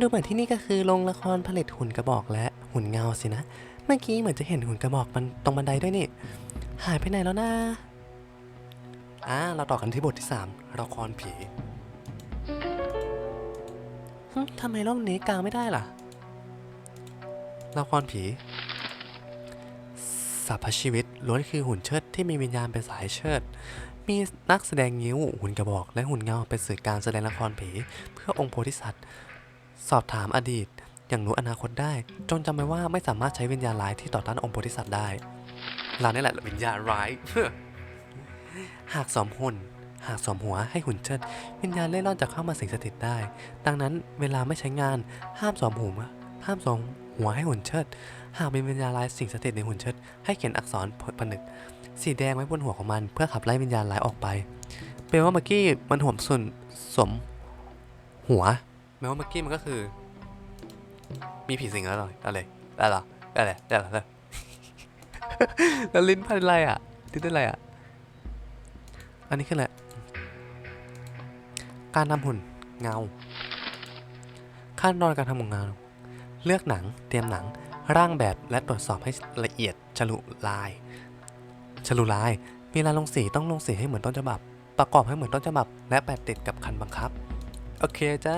ดูเหมือนที่นี่ก็คือโรงละครผลิตหุ่นกระบอกและหุ่นเงาสินะ เมื่อกี้เหมือนจะเห็นหุ่นกระบอกมันตรงบันไดด้วยนี่ หายไปไหนแล้วนะอ่าเราต่อกันที่บทที่3ละครผีทำไมรอบนี้กลางไม่ได้ล่ะละครผีสรรพชีวิตล้วนคือหุ่นเชิดที่มีวิญญาณเป็นสายเชิด มีนักแสดงงิ้วหุ่นกระบอก และหุ่นเงาเป็นสื่อการแสดงละครผีเพื่อองค์โพธิสัตว์ สอบถามอดีต อย่างรู้อนาคตได้ จงจำไว้ว่าไม่สามารถใช้วิญญาณร้ายที่ต่อต้านองค์โพธิสัตว์ได้เรานี่แหละวิญญาณร้าย หากสวมหุ่น หากสวมหัวให้หุ่นเชิด วิญญาณเล่ร่อนจะเข้ามาสิงสถิตได้ ดังนั้นเวลาไม่ใช้งานห้ามสวมหัวห้ามสวมหัวให้หุ่นเชิด หากมีวิญญาณร้ายสิงสถิตในหุ่นเชิด ให้เขียนอักษรผนึก สีแดงไว้บนหัวของมัน เพื่อขับไล่วิญญาณร้ายออกไปแปลว่าเมื่อกี้มันห่วมส่วนสมหัว ม้ว่าเมื่อกี้มันก็คือ มีผีสิงแล้วเหรออะไรได้เหรอได้เลยได้เหรอแล้วลิ้นพันอะไรอะลิ้นเป็นอะไรอะ อันนี้คืออะไรการทำหุ่นเงา ขั้นตอนการทำหุ่นเงา เลือกหนังเตรียมหนังร่างแบบและตรวจสอบให้ละเอียดฉลุลายฉลุลายมีลายลงสีต้องลงสีให้เหมือนต้นฉบับ ประกอบให้เหมือนต้นฉบับ และแปะติดกับคันบังคับ โอเคจ้า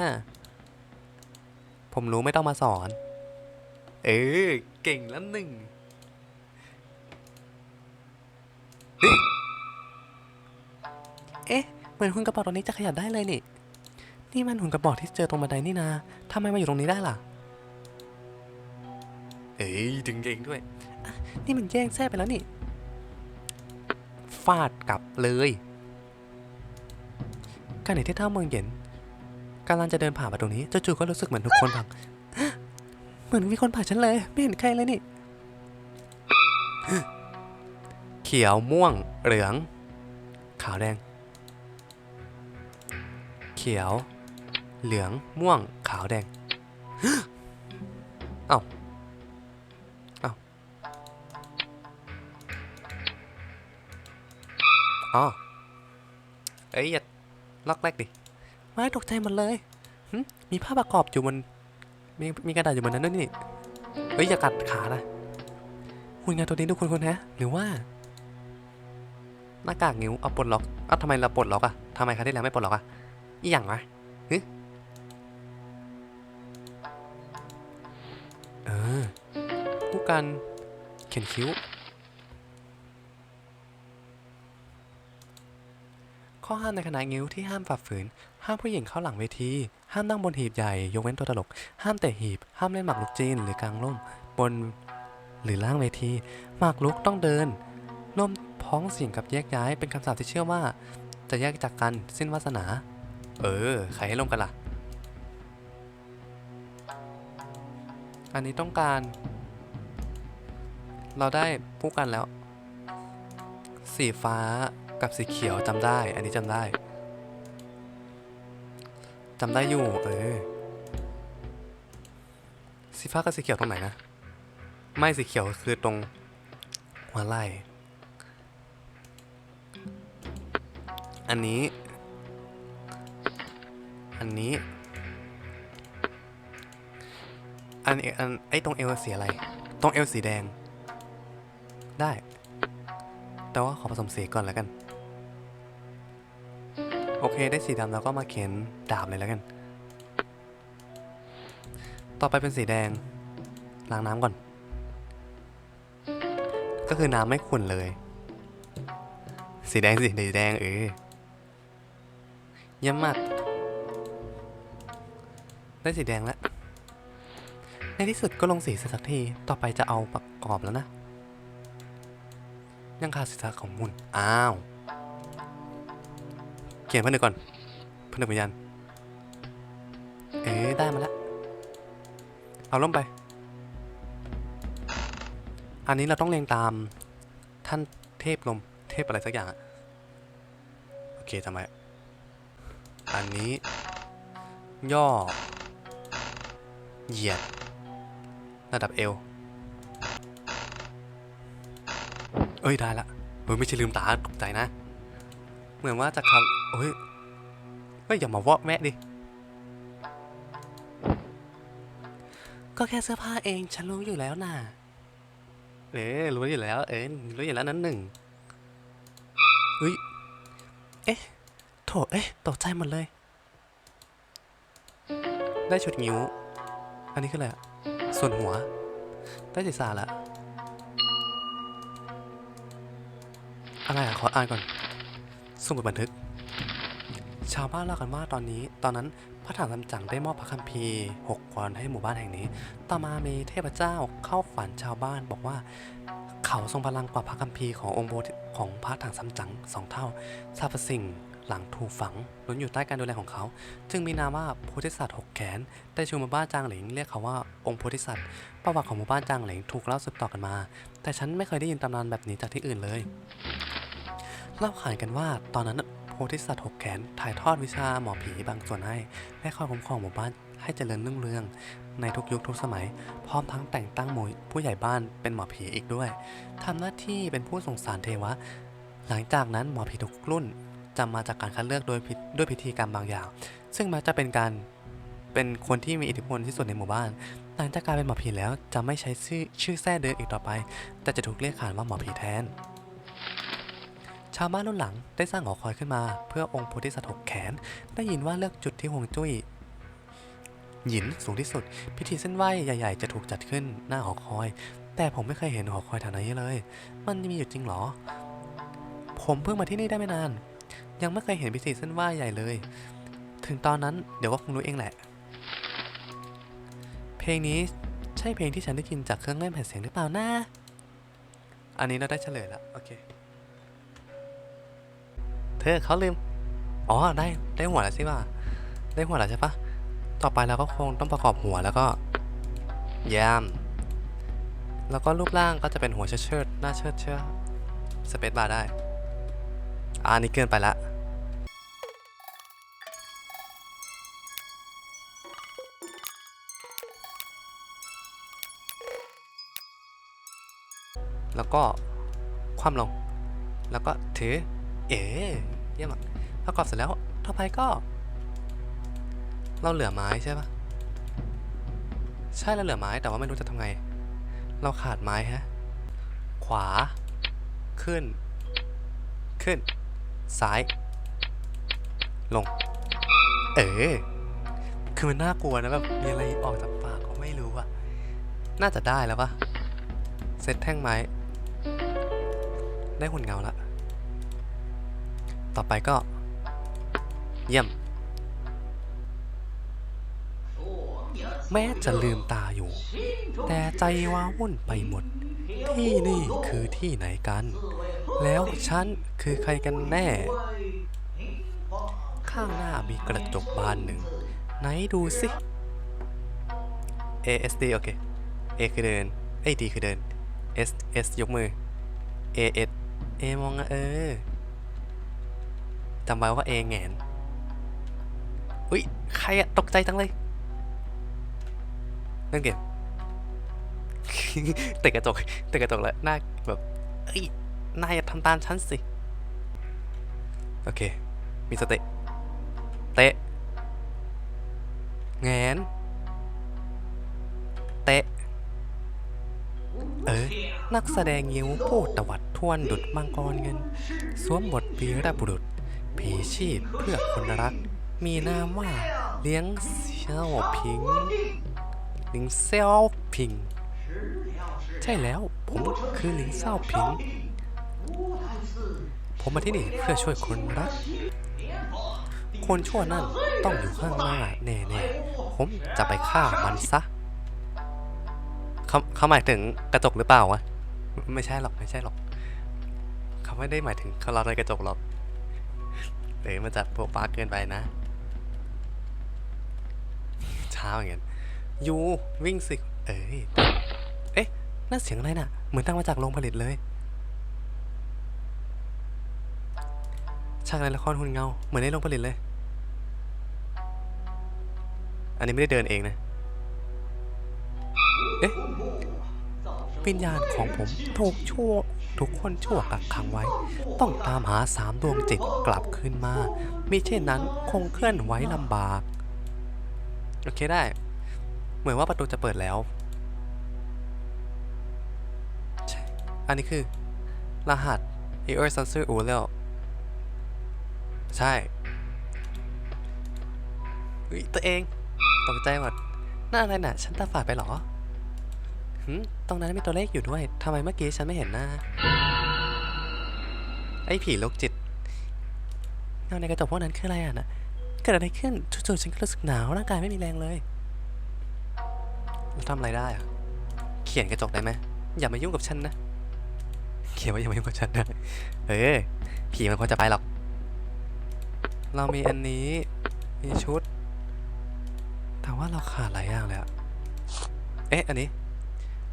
ผมรู้ไม่ต้องมาสอน เออ เก่งแล้วหนึ่งเฮ้เอ๊ะ เหมือนหุ่นกระบอกตรงนี้จะขยับได้เลยนี่ นี่มันหุ่นกระบอกที่เจอตรงบันไดนี่นาทำไมมาอยู่ตรงนี้ได้ล่ะ เอ้ยดึงเองด้วย นี่มันแย่งแท้ไปแล้วนี่ ฟาดกลับเลย การเห็นที่เท่าเมืองเย็น กำลังจะเดินผ่านมาตรงนี้จู่ๆก็รู้สึกเหมือนทุกคนพังเหมือนมีคนผ่านฉันเลย ไม่เห็นใครเลยนี่ เขียวม่วง เหลือง ขาวแดง เขียว เหลืองม่วง ขาวแดงเอ้าเอ้าอ๋อเอ้ยอย่าล็อกแรกดิ ไม่ตกใจหมดเลยหึมีผ้าประกอบอยู่บนมีมีกระดาษอยู่บนนั้นด้วยนี่ เฮ้ยอย่ากัดขานะหุ่นงานตัวนี้ทุกคนคนแท้หรือว่า หน้ากากนิ้วเอาปลดล็อกเอาทำไมเราปลดล็อกอะทำไมครั้งที่แล้วไม่ปลดล็อกอะอีหยังวะฮึเออผู้การเขียนคิ้ว ข้อห้ามในคณะงิ้วที่ห้ามฝ่าฝืน ห้ามผู้หญิงเข้าหลังเวที ห้ามนั่งบนหีบใหญ่ ยกเว้นตัวตลก ห้ามเตะหีบ ห้ามเล่นหมากรุกจีนหรือกลางร่ม บนหรือล่างเวที หมากรุกต้องเดินร่มพ้องเสียงกับแยกย้าย เป็นคำสาปที่เชื่อว่า จะแยกจากกันสิ้นวาสนา เออ ใครให้ร่มกันล่ะ อันนี้ต้องการ เราได้ผู้กันแล้ว สีฟ้า กับสีเขียวจำได้ อันนี้จำได้จำได้อยู่ เออ สีฟ้ากับสีเขียวตรงไหนนะ ไม่สีเขียวคือตรงหัวไหล่ อันนี้ อันนี้ อันอันไอ้ตรงเอวสีอะไร ตรงเอวสีแดง ได้ แต่ว่าขอผสมสีก่อนแล้วกัน อเคได้สีดำแล้วก็มาเขียนดาบเลยแล้วกัน ต่อไปเป็นสีแดงล้างน้ำก่อน ก็คือน้ำไม่ขุ่นเลย สีแดงสีแดงเออเยี่ยมมาก ได้สีแดงแล้วในที่สุดก็ลงสีส,สักที ต่อไปจะเอาประกอบแล้วนะ ยังขาดศีรษะของมุนอ้าว เขียนผนึกก่อนผนึกวิญญาณเอ๊ได้มาแล้ว เอาล่มไป อันนี้เราต้องเรียงตามท่านเทพลม เทพอะไรสักอย่างอะโอเคทำไมอันนี้ ย่อ เหยียด ระดับเอว เอ้ย ได้ละเฮ้ยไม่ใช่ลืมตาตกใจนะ เหมือนว่าจะคำ เฮ้ยเฮ้ยอย่ามาวอกแวะดิ ก็แค่เสื้อผ้าเองฉันรู้อยู่แล้วน่ะ เออรู้อยู่แล้ว เออรู้อยู่แล้วนั้นหนึ่งเฮ้ย เอ๊ะ โถ เอ๊ะ ตกใจหมดเลย ได้ชุดงิ้ว อันนี้คืออะไรอะส่วนหัว ได้ศีรษะละอะไรอะขออ่านก่อนสมุดบันทึก ชาวบ้านเล่ากันว่าตอนนี้ ตอนนั้นพระถังซัมจั๋งได้มอบพระคัมภีร์หกกรให้หมู่บ้านแห่งนี้ ต่อมามีเทพเจ้าเข้าฝันชาวบ้านบอกว่า เขาทรงพลังกว่าพระคัมภีร์ขององค์โบธิของพระถังซัมจั๋งสองเท่าสรรพสิ่งหลังถูกฝังล้นอยู่ใต้การดูแลของเขา จึงมีนามว่าโพธิสัตว์หกแขนแต่ชูหมู่บ้านจางเหลงเรียกเขาว่าองค์โพธิสัตว์ ประวัติของหมู่บ้านจางเหลงถูกเล่าสืบต่อกันมา แต่ฉันไม่เคยได้ยินตำนานแบบนี้จากที่อื่นเลย เล่าขานกันว่าตอนนั้น พธิสัตว์หกแขนถ่ายทอดวิชาหมอผีบางส่วนให้และคอยคุ้มครองหมู่บ้านให้เจริญรุ่งเรือง ในทุกยุคทุกสมัย พร้อมทั้งแต่งตั้งหมู่ผู้ใหญ่บ้านเป็นหมอผีอีกด้วยทำหน้าที่เป็นผู้ส่งสารเทวะ หลังจากนั้นหมอผีทุกรุ่นจะมาจากการคัดเลือกโดยพิด้วยพิธีกรรมบางอย่าง ซึ่งมักจะเป็นการเป็นคนที่มีอิทธิพลที่สุดในหมู่บ้าน หลังจากกลายเป็นหมอผีแล้วจะไม่ใช้ชื่อชื่อแท้เดิมอีกต่อไป แต่จะถูกเรียกขานว่าหมอผีแทน ชาวบ้านรุ่นหลังได้สร้างหอคอยขึ้นมา เพื่อองค์โพธิสัตว์หกแขน ได้ยินว่าเลือกจุดที่ฮวงจุ้ยหยินสูงที่สุด พิธีเส้นไหว้ใหญ่ ๆ จะถูกจัดขึ้นหน้าหอคอย แต่ผมไม่เคยเห็นหอคอยแถวนี้เลย มันมีอยู่จริงเหรอ ผมเพิ่งมาที่นี่ได้ไม่นาน ยังไม่เคยเห็นพิธีเส้นไหว้ใหญ่เลย ถึงตอนนั้นเดี๋ยวก็คงรู้เองแหละ เพลงนี้ใช่เพลงที่ฉันได้ยินจากเครื่องเล่นแผ่นเสียงหรือเปล่านะอันนี้เราได้เฉลยแล้วโอเค ธอเขาลืม อ๋อ ได้ ได้หัวแล้วสิว่า ได้หัวแล้วใช่ปะ ต่อไปเราก็คงต้องประกอบหัวแล้วก็แยมแล้วก็รูปร่างก็จะเป็นหัวเชิดเชิดหน้าเชิดเชื่อสเปซบาร์ได้ อ่านี่เกินไปละ แล้วก็คว่ำลง แล้วก็ถือ เอ๋ เยี่ยมอะประกอบเสร็จแล้วต่อไปก็ เราเหลือไม้ใช่ปะใช่เราเหลือไม้แต่ว่าไม่รู้จะทำไง เราขาดไม้ฮะ ขวา ขึ้น ขึ้น ซ้าย ลง เออ คือมันน่ากลัวนะแบบมีอะไรออกจากปากก็ไม่รู้อะน่าจะได้แล้วปะเซตแท่งไม้ ได้หุ่นเงาละ ต่อไปก็ เยี่ยม แม้จะลืมตาอยู่ แต่ใจว้าวุ่นไปหมด ที่นี่คือที่ไหนกัน แล้วฉันคือใครกันแน่ ข้างหน้ามีกระจกบานหนึ่ง ไหนดูสิ A S D โอเค A คือเดินเอ้ย D คือเดิน S S ยกมือ A S A มองอะเออ จำไว้ว่า A แงนอุ้ยใครอะตกใจจังเลยเล่นเกมเตะกระจกเตะกระจกแล้วหน้าแบบเอ้ยนายอย่าทำตามฉันสิ โอเค มีสเตะเตะแงนเตะ เออ นักแสดงยิ้วพูดตวัดทวนดุดมังกรเงิน สวมบทวีรบุรุษ ผีชีพเพื่อคนรัก มีนามว่าเลี้ยงเซี่ยวพิงเลี้ยงเซี่ยวพิง ใช่แล้วผมคือลิงเศร้าพิง ผมมาที่นี่เพื่อช่วยคนรัก คนชั่วนั่นต้องอยู่ข้างหน้าแน่ๆผมจะไปฆ่ามันซะเขาเขาหมายถึงกระจกหรือเปล่าวะไม่ใช่หรอกไม่ใช่หรอกเขาไม่ได้หมายถึงเขาเราในกระจกหรอก หรือมันจะโปะปาเกินไปนะ เช้าอย่างเงี้ยยูวิ่งสิ เอ้ย เอ๊ะนั่นเสียงอะไรน่ะ เหมือนตั้งมาจากโรงผลิตเลยฉากในละครหุ่นเงา เหมือนในโรงผลิตเลย อันนี้ไม่ได้เดินเองนะ เอ๊ะ วิญญาณของผมถูกชั่วทุกคนชั่วกักขังไว้ ต้องตามหาสามดวงจิตกลับคืนมามิเช่นนั้นคงเคลื่อนไหวลำบาก โอเคได้ เหมือนว่าประตูจะเปิดแล้ว อันนี้คือ รหัส e r s e n s o r u l e ใช่อุ๊ยตัวเอง ตกใจหมดนั่นอะไรน่ะ ฉันตาฝาดไปหรอหืม ตรงนั้นมีตัวเลขอยู่ด้วยทำไมเมื่อกี้ฉันไม่เห็นหน้า ไอ้ผีโรคจิตเงาในกระจกพวกนั้นคืออะไรอะนะเกิดอะไรขึ้นจู่ๆฉันก็รู้สึกหนาวร่างกายไม่มีแรงเลยแล้วทำอะไรได้อะ เขียนกระจกได้ไหมอย่ามายุ่งกับฉันนะ เขียนว่าอย่ามายุ่งกับฉันนะ เออ ผีมันควรจะไปหรอก เรามีอันนี้ มีชุด แต่ว่าเราขาดหลายอย่างเลยอะเอ๊ะ อันนี้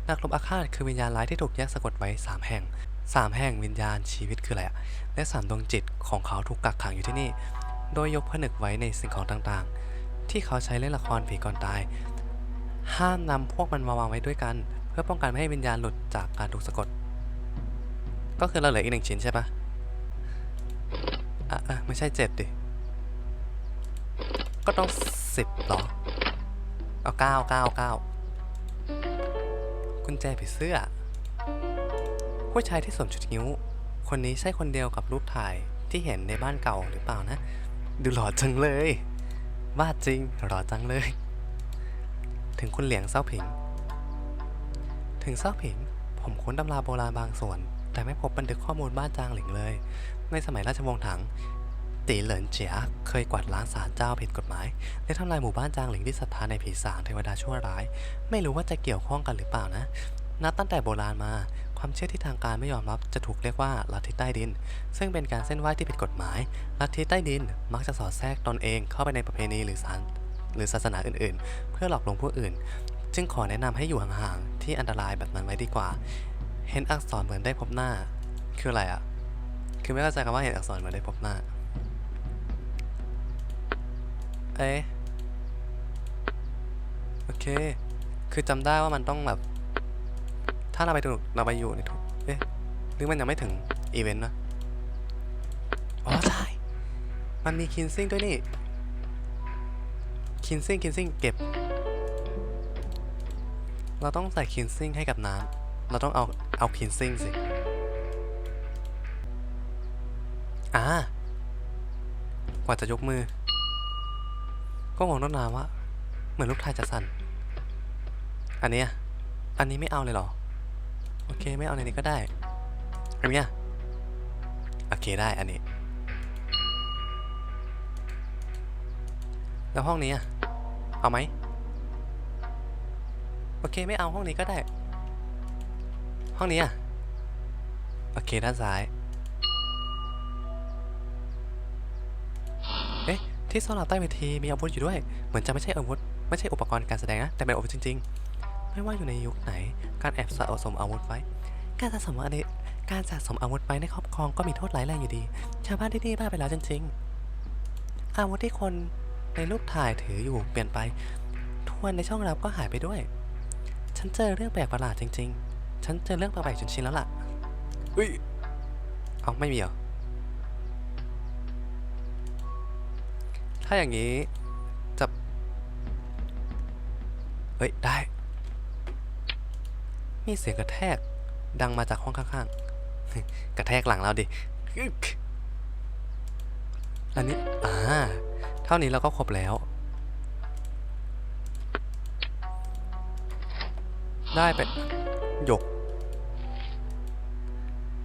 นักรบอาฆาตคือวิญญาณร้ายที่ถูกแยกสะกดไว้ 3 แห่ง 3 แห่งวิญญาณชีวิตคืออะไรอะและสามดวงจิตของเขาถูกกักขังอยู่ที่นี่ โดยยกผนึกไว้ในสิ่งของต่างๆ ที่เขาใช้เล่นละครผีก่อนตาย ห้ามนำพวกมันมาวางไว้ด้วยกัน เพื่อป้องกันไม่ให้วิญญาณหลุดจากการถูกสะกด ก็คือเราเหลืออีกหนึ่งชิ้นใช่ปะอะอะไม่ใช่เจ็ดดิ ก็ต้องสิบหรอ เอาเก้าเก้าเก้า กุญแจผีเสื้อ ผู้ชายที่สวมชุดนิ้ว คนนี้ใช่คนเดียวกับรูปถ่ายที่เห็นในบ้านเก่าหรือเปล่านะ ดูหล่อจังเลยว่าจริงหล่อจังเลย ถึงคุณเหลียงเศร้าผิง ถึงเศร้าผิง ผมค้นตำราโบราณบางส่วน แต่ไม่พบบันทึกข้อมูลบ้านจางหลิงเลย ในสมัยราชวงศ์ถัง ตีเหลินเจียเคยกวาดล้างศาลเจ้าผิดกฎหมาย และทำลายหมู่บ้านจางหลิงที่ศรัทธาในผีสางเทวดาชั่วร้าย ไม่รู้ว่าจะเกี่ยวข้องกันหรือเปล่านะนับตั้งแต่โบราณมา ความเชื่อที่ทางการไม่ยอมรับจะถูกเรียกว่าลัทธิใต้ดิน ซึ่งเป็นการเส้นไหว้ที่ผิดกฎหมายลัทธิใต้ดินมักจะสอดแทรกตนเองเข้าไปในประเพณีหรือศาลหรือศาสนาอื่นๆ เพื่อหลอกลวงผู้อื่น จึงขอแนะนำให้อยู่ห่างๆที่อันตรายแบบนั้นไว้ดีกว่า เห็นอักษรเหมือนได้พบหน้า คืออะไรอะคือไม่เข้าใจคำว่าเห็นอักษรเหมือนได้พบหน้า เอ๊ะโอเค คือจำได้ว่ามันต้องแบบ ถ้าเราไปถูกเราไปอยู่ในถูกเอ๊ะหรือมันยังไม่ถึงอีเวนต์นะอ๋อใช่ มันมีคินซิ่งด้วยนี่ คินซิ่งคินซิ่งเก็บ เราต้องใส่คินซิ่งให้กับน้ำเราต้องเอาเอาคินซิ่งสิ อ่ากว่าจะยกมือ ก็งงตั้งนานว่า เหมือนลูกทายจะสั่น อันนี้อันนี้ไม่เอาเลยเหรอ โอเคไม่เอาในนี้ก็ได้ อันเนี้ยโอเคได้อันนี้ แล้วห้องนี้เอาไหมโอเคไม่เอาห้องนี้ก็ได้ ห้องนี้อะโอเคด้านซ้าย ที่ซ่อนเราใต้เวทีมีอาวุธอยู่ด้วย เหมือนจะไม่ใช่อาวุธ ไม่ใช่อุปกรณ์การแสดงนะ แต่เป็นอาวุธจริง ๆ ไม่ว่าอยู่ในยุคไหน การแอบสะสมอาวุธไว้ การสะสมอะไรการสะสมอาวุธไว้ในครอบครองก็มีโทษร้ายแรงอยู่ดี ชาวบ้านที่นี่บ้าไปแล้วจริงๆ อาวุธที่คนในรูปถ่ายถืออยู่เปลี่ยนไป ทวนในช่องรับก็หายไปด้วย ฉันเจอเรื่องแปลกประหลาดจริง ๆ ฉันเจอเรื่องแปลกๆจนชินแล้วล่ะ อุ้ย เอาไม่มีเหรอาอย่างนี้จะเฮ้ย ได้ มีเสียงกระแทก ดังมาจากห้องข้างๆ กระแทกหลังเราดิ อันนี้ อ่า เท่านี้เราก็ครบแล้ว ได้เป็นหยก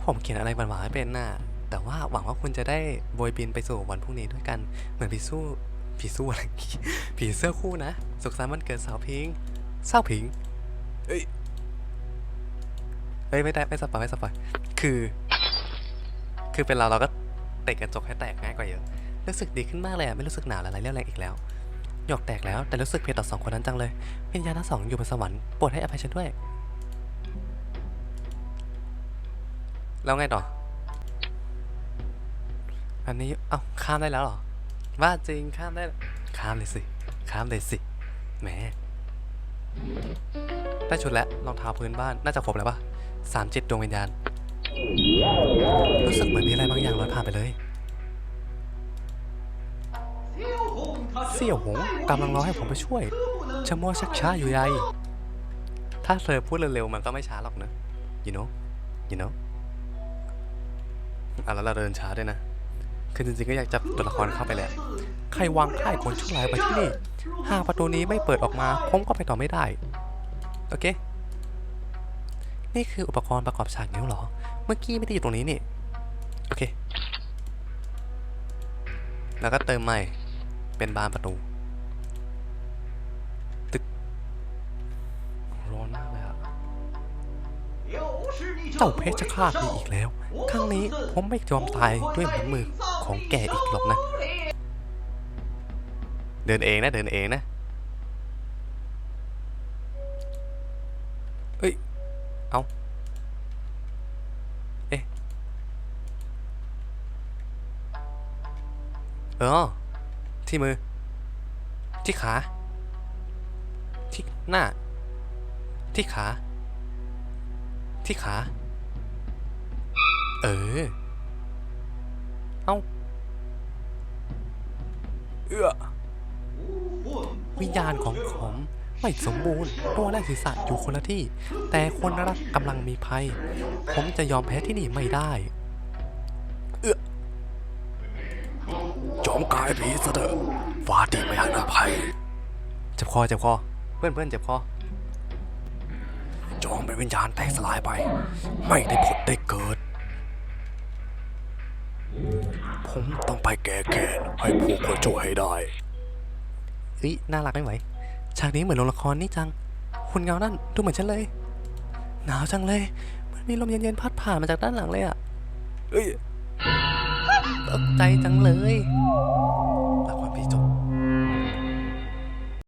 ผมเขียนอะไรหวานๆให้เป็นน่ะ แต่ว่าหวังว่าคุณจะได้โบยบินไปสู่วันพรุ่งนี้ด้วยกัน เหมือนผีสู้ผีสู้อะไรผีเสื้อคู่นะ สุขสันต์วันเกิดสาวพิงสาวพิงเอ้ยเฮ้ยไม่ได้ไม่สปอยไม่สปอยคือ คือเป็นเราเราก็เตะกระจกให้แตกง่ายกว่าเยอะรู้สึกดีขึ้นมากเลยอะไม่รู้สึกหนาวอะไรเรี่ยวแรงอีกแล้วหยอกแตกแล้วแต่รู้สึกเพียต่อสองคนนั้นจังเลยวิญญาณทั้งสองอยู่บนสวรรค์โปรดให้อภัยฉันด้วย แล้วไงต่อ อันนี้ เอ้า ข้ามได้แล้วเหรอ ว่าจริง ข้ามได้ ข้ามเลยสิ ข้ามเลยสิ แหม ได้ชุดแล้ว รองเท้าพื้นบ้าน น่าจะครบแล้วปะสามจิตดวงวิญญาณ รู้สึกเหมือนมีอะไรบางอย่างลอยผ่านไปเลย เสี่ยวหงกำลังรอให้ผมไปช่วยจะมัวชักช้าอยู่ใยถ้าเธอพูดเร็วๆ มันก็ไม่ช้าหรอกนะ you know you know อะแล้วเราเดินช้าด้วยนะ คือจริงๆก็อยากจับตัวละครเข้าไปแหละใครวางค่ายคนชั่วร้ายไว้ที่นี่ หากประตูนี้ไม่เปิดออกมาผมก็ไปต่อไม่ได้ โอเค นี่คืออุปกรณ์ประกอบฉากนิ้วหรอ เมื่อกี้ไม่ได้อยู่ตรงนี้นี่ โอเค แล้วก็เติมใหม่ เป็นบานประตู ตึก ร้อนมากเลยอะเจ้าเพชฌฆาตนี่อีกแล้ว ครั้งนี้ผมไม่ยอมตายด้วยมันมือ ของแกอีกหรอกนะ เดินเองนะ เดินเองนะเอ้ย เอาเอ๊ะเออ ที่มือ ที่ขา ที่หน้า ที่ขา ที่ขา เออ เอื้อวิญญาณของผมไม่สมบูรณ์ตัวและศีรษะอยู่คนละที่ แต่คนรักกำลังมีภัย ผมจะยอมแพ้ที่นี่ไม่ได้ เอื้อจอมกายผีซะเถอะฟ้าที่ไม่หันอภัยเจ็บคอเจ็บคอ เพื่อนเพื่อนเจ็บคอจองเป็นวิญญาณแตกสลายไป ไม่ได้ผลได้เกิด ผมต้องไปแก้แค้นให้พวกคนช่วยให้ได้เฮ้ยน่ารักไม่ไหว ฉากนี้เหมือนโรงละครนี่จัง คุณเงานั่นดูเหมือนฉันเลย หนาวจังเลย มันมีลมเย็นๆพัดผ่านมาจากด้านหลังเลยอะเอ้ยตกใจจังเลย